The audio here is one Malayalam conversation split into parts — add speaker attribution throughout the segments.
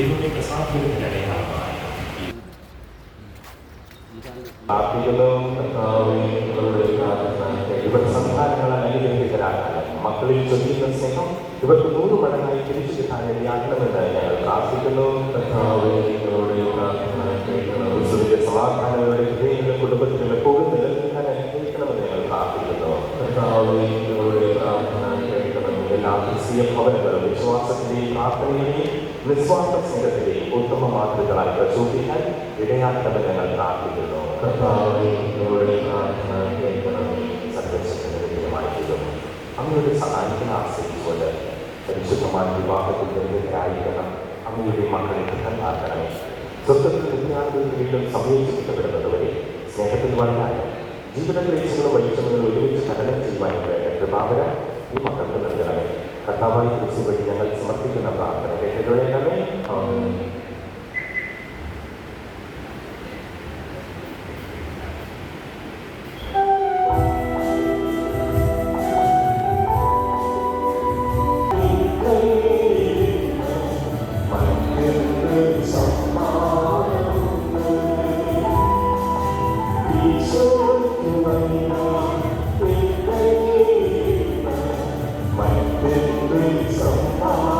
Speaker 1: ദൈവത്തെ
Speaker 2: ഞങ്ങളുടെ പ്രാർത്ഥന
Speaker 1: ഇവർ സന്താനങ്ങളാൽ അനുഗ്രഹിതരാകാനും മക്കളിൽ ചൊല്ലുന്ന സ്നേഹം ഇവർക്ക് നൂറ് മടങ്ങായി തിരിച്ചു കിട്ടാൻ ഇടയാക്കണമെന്ന് ഞങ്ങൾ പ്രാർത്ഥിക്കുന്നു
Speaker 2: കർത്താവേ,
Speaker 1: ഞങ്ങളുടെ പ്രാർത്ഥന ഉത്സവിന്റെ സമാധാനങ്ങളുടെ ഹൃദയങ്ങളുടെ കുടുംബത്തിൽ എപ്പോഴും നിലനിൽക്കാൻ അനുഗ്രഹിക്കണമെന്ന് ഞങ്ങൾ പ്രാർത്ഥിക്കുന്നു കർത്താവേ, ഞങ്ങളുടെ പ്രാർത്ഥന കേൾക്കണം എല്ലാ ക്രിസ്തീയ ഭവനങ്ങളും വിശ്വാസത്തിന്റെയും പ്രാർത്ഥനയുടെയും നിസ്വാർത്ഥ സ്നേഹത്തിന്റെയും ഉത്തമ മാതൃകളായി പ്രചോദിക്കാൻ ഇടയാക്കണമെന്ന് ഞങ്ങൾ പ്രാർത്ഥിക്കുന്നു. വിജയമായിരിക്കുന്നു അങ്ങയുടെ സഹായത്തിന് ആശ്രയിച്ചുകൊണ്ട് പരിശുദ്ധമായ വിവാഹത്തിൽ നിർമ്മിതരായിരിക്കണം അങ്ങയുടെ മക്കളെ കൃതനാക്കണമേ സ്വന്തത്തിൽ വിദ്യാർത്ഥികൾ വീണ്ടും സംയോജിപ്പിക്കപ്പെടുന്നതുവരെ സ്നേഹത്തിൽ വളരാനും ജീവിത ലക്ഷ്യങ്ങൾ വൈഷമ്യങ്ങളും ഒരുമിച്ച് ഘടന ചെയ്യുവാനും വേണ്ട കൃപാവര ഈ മക്കൾക്ക് നൽകണമേ. കർത്താവായി കുറിച്ച് വഴി ഞങ്ങൾ സമർപ്പിക്കുന്ന പ്രാർത്ഥന കേട്ടുകളയണമേ
Speaker 2: ആമേൻ.
Speaker 1: Oh.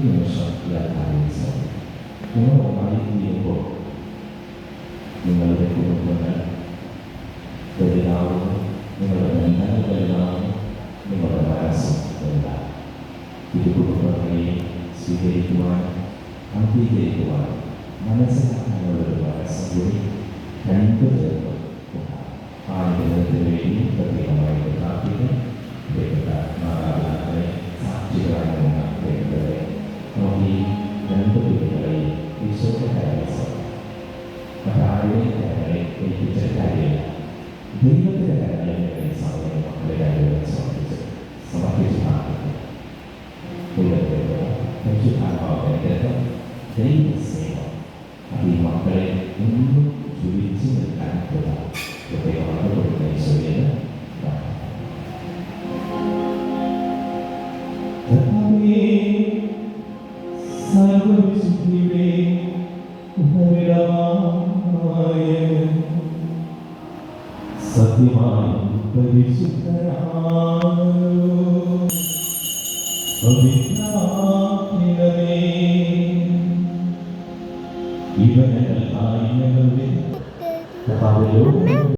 Speaker 1: ที่มันสอดยาทานสอนคุณว่าความที่คุณยังบอกมันอะไรคุณบอกนะตัวเราเนี่ยมันแบบนั้นตัวเราเนี่ยมันแบบนั้นสอนตัวเราที่จะคุณบอกนี้สิ่งที่คุณว่าทั้งที่คุณว่ามันจะทำให้เราแบบนั้นสอนด้วยนั่นก็จะทำให้เราเรียนรู้ปฏิบัติมาเป็นแบบนี้เป็นแบบมา Bendito te declararé en el sábado de la carrera de los hombres. Sama Krishna. Pura Deva, Krishna Bhagavata, Deva Seva. Abbiamo appena un giudizio nel canto da, che abbiamo fatto con le sorelle, da. സത്യമായി പരിശുദ്ധരാമേ